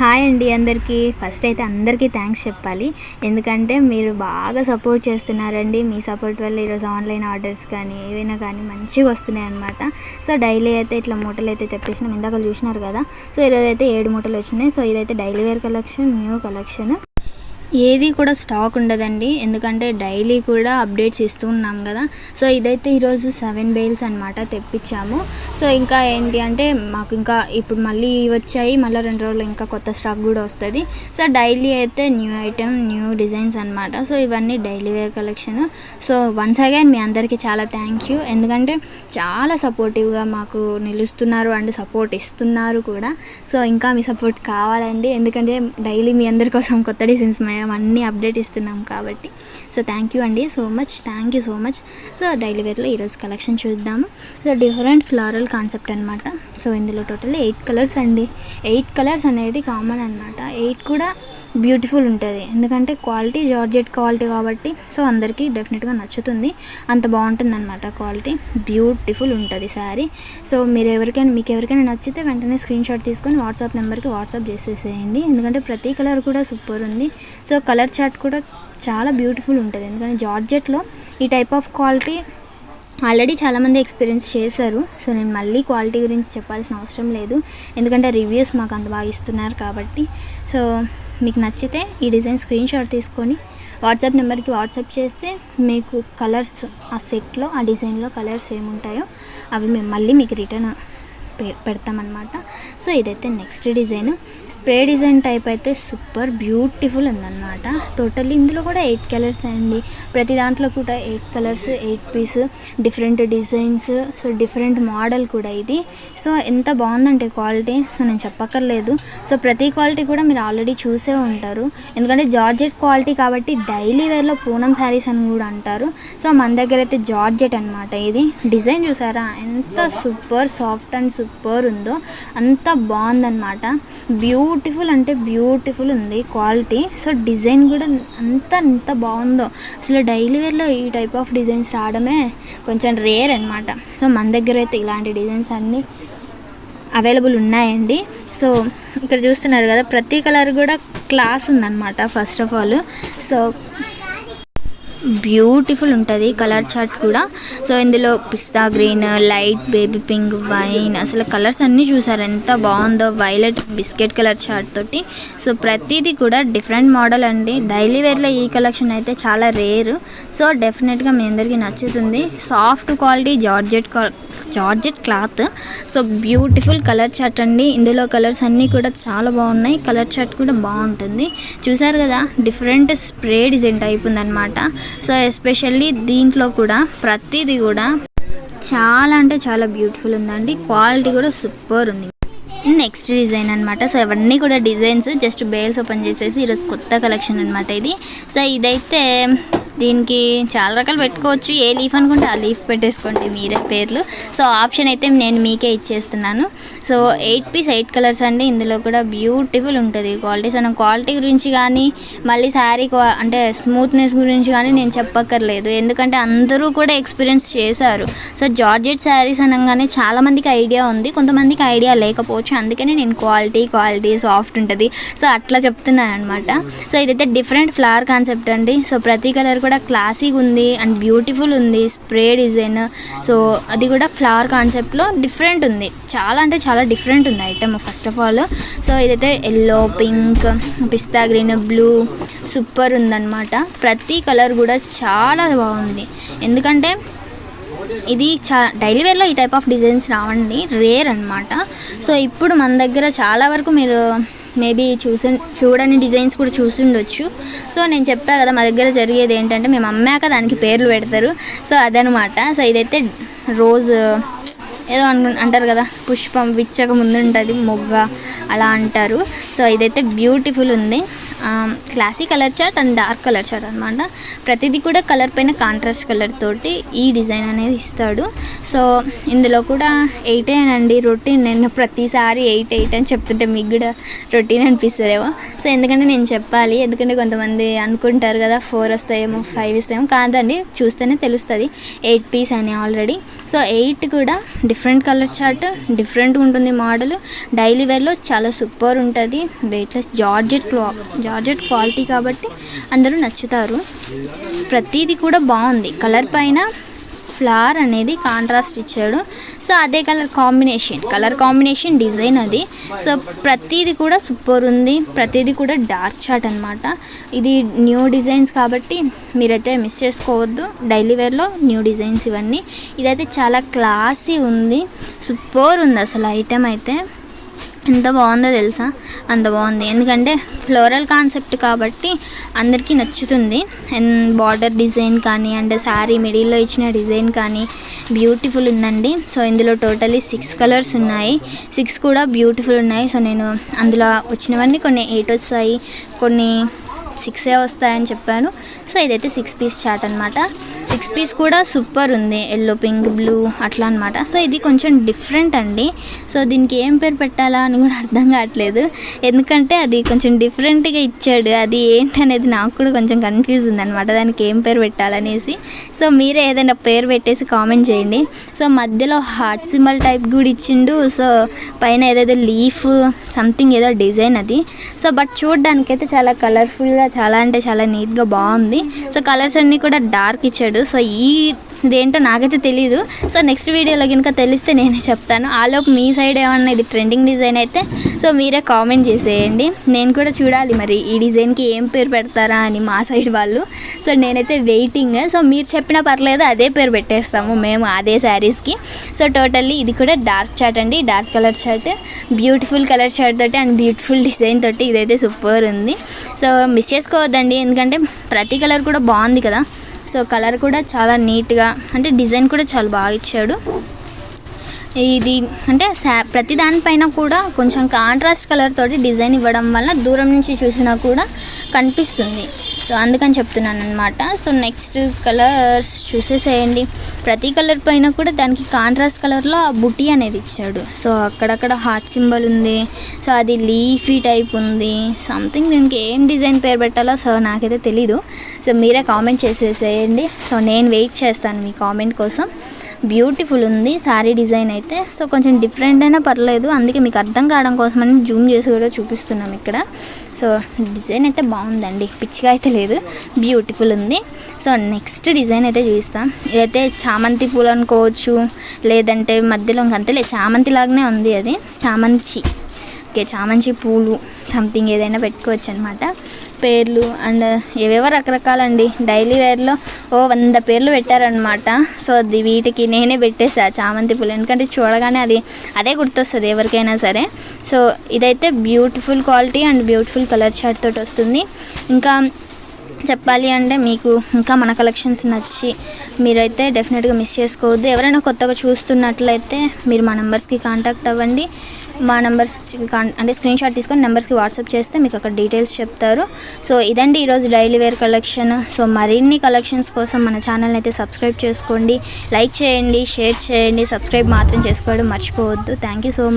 Hi అండి అందరికీ. First అయితే అందరికీ థ్యాంక్స్ చెప్పాలి. ఎందుకంటే మీరు బాగా సపోర్ట్ చేస్తున్నారండి. మీ సపోర్ట్ వల్ల ఈరోజు ఆన్లైన్ ఆర్డర్స్ కానీ ఏవైనా కానీ మంచిగా వస్తున్నాయి అనమాట సో డైలీ అయితే ఇట్లా మూటలు అయితే తెప్పించినాం ఇందాక చూసినారు కదా. సో ఈరోజు అయితే ఏడు మూటలు వచ్చినాయి. సో ఇదైతే daily wear collection new collection. ఏది కూడా స్టాక్ ఉండదండి. ఎందుకంటే డైలీ కూడా అప్డేట్స్ ఇస్తూ ఉన్నాం కదా. సో ఇదైతే ఈరోజు సెవెన్ బెయిల్స్ అనమాట తెప్పించాము. సో ఇంకా ఏంటి అంటే మాకు ఇంకా ఇప్పుడు మళ్ళీ వచ్చాయి. మళ్ళీ రెండు రోజులు ఇంకా కొత్త స్టాక్ కూడా వస్తుంది. సో డైలీ అయితే న్యూ ఐటెం న్యూ డిజైన్స్ అనమాట సో ఇవన్నీ daily wear collection. So once again మీ అందరికీ చాలా థ్యాంక్ యూ. ఎందుకంటే చాలా సపోర్టివ్గా మాకు నిలుస్తున్నారు అండ్ సపోర్ట్ ఇస్తున్నారు కూడా. సో ఇంకా మీ సపోర్ట్ కావాలండి. ఎందుకంటే డైలీ మీ అందరి కోసం కొత్త డిజైన్స్ మేము అన్నీ అప్డేట్ ఇస్తున్నాం కాబట్టి. సో థ్యాంక్ యూ అండి so much thank you so much so daily వేర్లో ఈరోజు కలెక్షన్ చూద్దాము. సో డిఫరెంట్ ఫ్లారల్ కాన్సెప్ట్ అనమాట సో ఇందులో టోటల్ ఎయిట్ కలర్స్ అండి. ఎయిట్ కలర్స్ అనేది కామన్ అనమాట ఎయిట్ కూడా బ్యూటిఫుల్ ఉంటుంది. ఎందుకంటే క్వాలిటీ జార్జెట్ క్వాలిటీ కాబట్టి సో అందరికీ డెఫినెట్గా నచ్చుతుంది. అంత బాగుంటుంది అనమాట క్వాలిటీ బ్యూటిఫుల్ ఉంటుంది శారీ సో మీరు ఎవరికైనా మీకు ఎవరికైనా నచ్చితే వెంటనే స్క్రీన్ షాట్ తీసుకొని వాట్సాప్ నెంబర్కి వాట్సాప్ చేసేసేయండి. ఎందుకంటే ప్రతి కలర్ కూడా సూపర్ ఉంది. సో కలర్ చార్ట్ కూడా చాలా బ్యూటిఫుల్ ఉంటుంది. ఎందుకంటే జార్జెట్లో ఈ టైప్ ఆఫ్ క్వాలిటీ ఆల్రెడీ చాలామంది ఎక్స్పీరియన్స్ చేశారు. సో నేను మళ్ళీ క్వాలిటీ గురించి చెప్పాల్సిన అవసరం లేదు. ఎందుకంటే రివ్యూస్ మాకు అంత బాగా ఇస్తున్నారు కాబట్టి. సో మీకు నచ్చితే ఈ డిజైన్ స్క్రీన్ షాట్ తీసుకొని వాట్సాప్ నెంబర్కి వాట్సాప్ చేస్తే మీకు కలర్స్ ఆ సెట్లో ఆ డిజైన్లో కలర్స్ ఏముంటాయో అవి మేము మళ్ళీ మీకు రిటర్న్ పెడతామన్నమాట. సో ఇదైతే next design spray design type అయితే సూపర్ బ్యూటిఫుల్ ఉందన్నమాట. టోటల్లీ ఇందులో కూడా ఎయిట్ కలర్స్ అండి. ప్రతి దాంట్లో కూడా eight colours eight piece different designs so different model కూడా ఇది. సో ఎంత బాగుందంటే క్వాలిటీ సో నేను చెప్పక్కర్లేదు. సో ప్రతి క్వాలిటీ కూడా మీరు ఆల్రెడీ చూసే ఉంటారు. ఎందుకంటే జార్జెట్ క్వాలిటీ కాబట్టి డైలీ వేర్లో పూనం శారీస్ అని కూడా అంటారు. సో మన దగ్గర అయితే జార్జెట్ అనమాట ఇది. డిజైన్ చూసారా? ఎంత సూపర్ సాఫ్ట్ అండ్ సూపర్ ఉందో అంత బాగుందనమాట బ్యూటిఫుల్ అంటే బ్యూటిఫుల్ ఉంది క్వాలిటీ. సో డిజైన్ కూడా అంత అంత బాగుందో. అసలు డైలీ వేర్లో ఈ టైప్ ఆఫ్ డిజైన్స్ రావడమే కొంచెం రేర్ అనమాట సో మన దగ్గర అయితే ఇలాంటి డిజైన్స్ అన్నీ అవైలబుల్ ఉన్నాయండి. సో ఇక్కడ చూస్తున్నారు కదా ప్రతి కలర్ కూడా క్లాస్ ఉందన్నమాట first of all so beautiful ఉంటుంది కలర్ చార్ట్ కూడా. సో ఇందులో pista green light baby pink wine అసలు కలర్స్ అన్నీ చూసారు. ఎంత బాగుందో వైలెట్ బిస్కెట్ కలర్ చార్ట్ తోటి. సో ప్రతిదీ కూడా డిఫరెంట్ మోడల్ అండి. డైలీ వేర్లో ఈ కలెక్షన్ అయితే చాలా రేర్. సో డెఫినెట్గా మీ అందరికీ నచ్చుతుంది. Soft quality georgette georgette cloth. So beautiful colour chart అండి. ఇందులో కలర్స్ అన్నీ కూడా చాలా బాగున్నాయి. కలర్ చార్ట్ కూడా బాగుంటుంది. చూసారు కదా డిఫరెంట్ స్ప్రే డిజైన్ టైప్ ఉందన్నమాట. సో ఎస్పెషల్లీ దీంట్లో కూడా ప్రతిదీ కూడా చాలా అంటే చాలా బ్యూటిఫుల్ ఉందండి. క్వాలిటీ కూడా సూపర్ ఉంది. నెక్స్ట్ డిజైన్ అనమాట సో ఇవన్నీ కూడా డిజైన్స్ జస్ట్ బేల్స్ ఓపెన్ చేసేసి ఈరోజు కొత్త కలెక్షన్ అనమాట ఇది. సో ఇదైతే దీనికి చాలా రకాలు పెట్టుకోవచ్చు. ఏ లీఫ్ అనుకుంటే ఆ లీఫ్ పెట్టేసుకోండి మీరే పేర్లు. సో ఆప్షన్ అయితే నేను మీకే ఇచ్చేస్తున్నాను. So eight piece eight colours అండి. ఇందులో కూడా బ్యూటిఫుల్ ఉంటుంది క్వాలిటీస్. సో క్వాలిటీ గురించి కానీ మళ్ళీ శారీ అంటే స్మూత్నెస్ గురించి కానీ నేను చెప్పక్కర్లేదు. ఎందుకంటే అందరూ కూడా ఎక్స్పీరియన్స్ చేశారు. సో జార్జెట్ శారీస్ అనగానే చాలామందికి ఐడియా ఉంది. కొంతమందికి ఐడియా లేకపోవచ్చు. అందుకనే నేను క్వాలిటీ క్వాలిటీ సాఫ్ట్ ఉంటుంది. సో అట్లా చెప్తున్నాను అనమాట సో ఇదైతే డిఫరెంట్ ఫ్లవర్ కాన్సెప్ట్ అండి. సో ప్రతి కలర్ కూడా క్లాసీగా ఉంది అండ్ బ్యూటిఫుల్ ఉంది స్ప్రే డిజైన్. సో అది కూడా ఫ్లవర్ కాన్సెప్ట్లో డిఫరెంట్ ఉంది. చాలా అంటే చాలా డిఫరెంట్ ఉంది item first of all. So ఇదైతే ఎల్లో పింక్ పిస్తా గ్రీన్ బ్లూ సూపర్ ఉందన్నమాట. ప్రతి కలర్ కూడా చాలా బాగుంది. ఎందుకంటే ఇది చా డైలీ వేర్లో ఈ టైప్ ఆఫ్ డిజైన్స్ రావండి. రేర్ అనమాట సో ఇప్పుడు మన దగ్గర చాలా వరకు మీరు మేబీ చూసి చూడని డిజైన్స్ కూడా చూసి ఉండొచ్చు సో నేను చెప్పాను కదా మా దగ్గర జరిగేది ఏంటంటే మేము అమ్మాక దానికి పేర్లు పెడతారు. సో అదనమాట. సో ఇదైతే రోజ్ ఏదో అను అంటారు కదా పుష్పం విచ్చక ముందు ఉంటుంది మొగ్గ అలా అంటారు. సో ఇదైతే బ్యూటిఫుల్ ఉంది. Classy colour chart and dark colour chart అనమాట ప్రతిదీ కూడా కలర్ పైన కాంట్రాస్ట్ కలర్ తోటి ఈ డిజైన్ అనేది ఇస్తాడు. సో ఇందులో కూడా ఎయిటే అండి రొటీన్. నేను ప్రతిసారి ఎయిట్ ఎయిట్ అని చెప్తుంటే మీకు కూడా రొటీన్ అనిపిస్తుందేమో. సో ఎందుకంటే నేను చెప్పాలి. ఎందుకంటే కొంతమంది అనుకుంటారు కదా ఫోర్ వస్తాయేమో ఫైవ్ ఇస్తాయేమో. కాదండి చూస్తేనే తెలుస్తుంది. ఎయిట్ పీస్ అని ఆల్రెడీ. సో ఎయిట్ కూడా డిఫరెంట్ కలర్ చార్ట్ డిఫరెంట్ ఉంటుంది మోడల్. డైలీ వేర్లో చాలా సూపర్ ఉంటుంది. Weightless georgette cloth georgette quality కాబట్టి అందరూ నచ్చుతారు. ప్రతిదీ కూడా బాగుంది. కలర్ పైన ఫ్లవర్ అనేది కాంట్రాస్ట్ ఇచ్చాడు. సో అదే colour combination. Colour combination design అది. సో ప్రతిదీ కూడా సూపర్ ఉంది. ప్రతిదీ కూడా డార్క్ చాట్ అనమాట ఇది న్యూ డిజైన్స్ కాబట్టి మీరైతే మిస్ చేసుకోవద్దు. డైలీ వేర్లో న్యూ డిజైన్స్ ఇవన్నీ. ఇదైతే చాలా క్లాసీ ఉంది. సూపర్ ఉంది అసలు ఐటెం అయితే. ఎంత బాగుందో తెలుసా? అంత బాగుంది. ఎందుకంటే ఫ్లోరల్ కాన్సెప్ట్ కాబట్టి అందరికీ నచ్చుతుంది. అండ్ బార్డర్ డిజైన్ కానీ అండ్ శారీ మిడిల్లో ఇచ్చిన డిజైన్ కానీ బ్యూటిఫుల్ ఉందండి. సో ఇందులో టోటలీ సిక్స్ కలర్స్ ఉన్నాయి. సిక్స్ కూడా బ్యూటిఫుల్ ఉన్నాయి. సో నేను అందులో వచ్చినవన్నీ కొన్ని ఎయిట్ వస్తాయి కొన్ని సిక్సే వస్తాయని చెప్పాను. సో ఇదైతే సిక్స్ పీస్ చాట్ అనమాట సిక్స్ పీస్ కూడా సూపర్ ఉంది. ఎల్లో పింక్ బ్లూ అట్లా అనమాట సో ఇది కొంచెం డిఫరెంట్ అండి. సో దీనికి ఏం పేరు పెట్టాలా అని కూడా అర్థం కావట్లేదు. ఎందుకంటే అది కొంచెం డిఫరెంట్గా ఇచ్చాడు. అది ఏంటనేది నాకు కూడా కొంచెం కన్ఫ్యూజ్ ఉంది అనమాట దానికి ఏం పేరు పెట్టాలనేసి. సో మీరే ఏదైనా పేరు పెట్టేసి కామెంట్ చేయండి. సో మధ్యలో హార్ట్ సింబల్ టైప్ కూడా ఇచ్చిండు. సో పైన ఏదేదో లీఫ్ సంథింగ్ ఏదో డిజైన్ అది. సో బట్ చూడడానికైతే చాలా కలర్ఫుల్గా చాలా అంటే చాలా నీట్గా బాగుంది. సో కలర్స్ అన్నీ కూడా డార్క్ ఇచ్చాడు. సో ఈ ఇదేంటో నాకైతే తెలియదు సో నెక్స్ట్ వీడియోలో కనుక తెలిస్తే నేనే చెప్తాను. ఆలోపు మీ సైడ్ ఏమన్నా ఇది ట్రెండింగ్ డిజైన్ అయితే సో మీరే కామెంట్ చేసేయండి. నేను కూడా చూడాలి మరి ఈ డిజైన్కి ఏం పేరు పెడతారా అని మా సైడ్ వాళ్ళు. సో నేనైతే వెయిటింగ్ సో మీరు చెప్పినా పర్లేదు అదే పేరు పెట్టేస్తాము మేము అదే శారీస్కి సో టోటల్లీ ఇది కూడా డార్క్ చార్ట్ అండి. Dark colour chart beautiful colour chart తోటి అండ్ బ్యూటిఫుల్ డిజైన్ తోటి ఇదైతే సూపర్ ఉంది. సో మిస్ చేసుకోవద్దండి. ఎందుకంటే ప్రతి కలర్ కూడా బాగుంది కదా. సో కలర్ కూడా చాలా నీట్గా అంటే డిజైన్ కూడా చాలా బాగా ఇచ్చాడు. ఇది అంటే ప్రతి దానిపైన కూడా కొంచెం కాంట్రాస్ట్ కలర్ తోటి డిజైన్ ఇవ్వడం వల్ల దూరం నుంచి చూసినా కూడా కనిపిస్తుంది. సో అందుకని చెప్తున్నాను అనమాట సో నెక్స్ట్ కలర్స్ చూసేసేయండి. ప్రతి కలర్ పైన కూడా దానికి కాంట్రాస్ట్ కలర్లో ఆ బుటీ అనేది ఇచ్చాడు. సో అక్కడక్కడ హార్ట్ సింబల్ ఉంది. సో అది లీఫీ టైప్ ఉంది. సంథింగ్ దీనికి ఏం డిజైన్ పేరు పెట్టాలో సో నాకైతే తెలీదు. సో మీరే కామెంట్ చేసేసేయండి. సో నేను వెయిట్ చేస్తాను మీ కామెంట్ కోసం. బ్యూటిఫుల్ ఉంది శారీ డిజైన్ అయితే. సో కొంచెం డిఫరెంట్ అయినా పర్లేదు. అందుకే మీకు అర్థం కావడం కోసమని జూమ్ చేసి కూడా చూపిస్తున్నాం ఇక్కడ. సో డిజైన్ అయితే బాగుందండి. పిచ్చిగా అయితే లేదు. బ్యూటిఫుల్ ఉంది. సో నెక్స్ట్ డిజైన్ అయితే చూపిస్తాం. ఇదైతే చామంతి పూలు అనుకోవచ్చు లేదంటే మధ్యలో ఇంక చామంతి లాగానే ఉంది అది. చామంచి. ఓకే చామంచి పూలు సంథింగ్ ఏదైనా పెట్టుకోవచ్చు అనమాట పేర్లు అండ్ ఏవేవో రకరకాలండి. డైలీ వేర్లో ఓ వంద పేర్లు పెట్టారనమాట సో అది వీటికి నేనే పెట్టేసా చామంతి పూలు. ఎందుకంటే చూడగానే అది అదే గుర్తొస్తుంది ఎవరికైనా సరే. సో ఇదైతే beautiful quality and beautiful colour chart తోటి వస్తుంది. ఇంకా చెప్పాలి అంటే మీకు ఇంకా మన కలెక్షన్స్ నచ్చి మీరైతే డెఫినెట్గా మిస్ చేసుకోవద్దు. ఎవరైనా కొత్తగా చూస్తున్నట్లయితే మీరు మా నెంబర్స్కి కాంటాక్ట్ అవ్వండి. మా నెంబర్స్ అంటే స్క్రీన్ షాట్ తీసుకొని నెంబర్స్కి వాట్సాప్ చేస్తే మీకు అక్కడ డీటెయిల్స్ చెప్తారు. సో ఇదండి ఈరోజు డైలీ వేర్ కలెక్షన్. సో మరిన్ని కలెక్షన్స్ కోసం మన ఛానల్ని అయితే సబ్స్క్రైబ్ చేసుకోండి. లైక్ చేయండి షేర్ చేయండి సబ్స్క్రైబ్ మాత్రం చేసుకోవడం మర్చిపోవద్దు. Thank you so much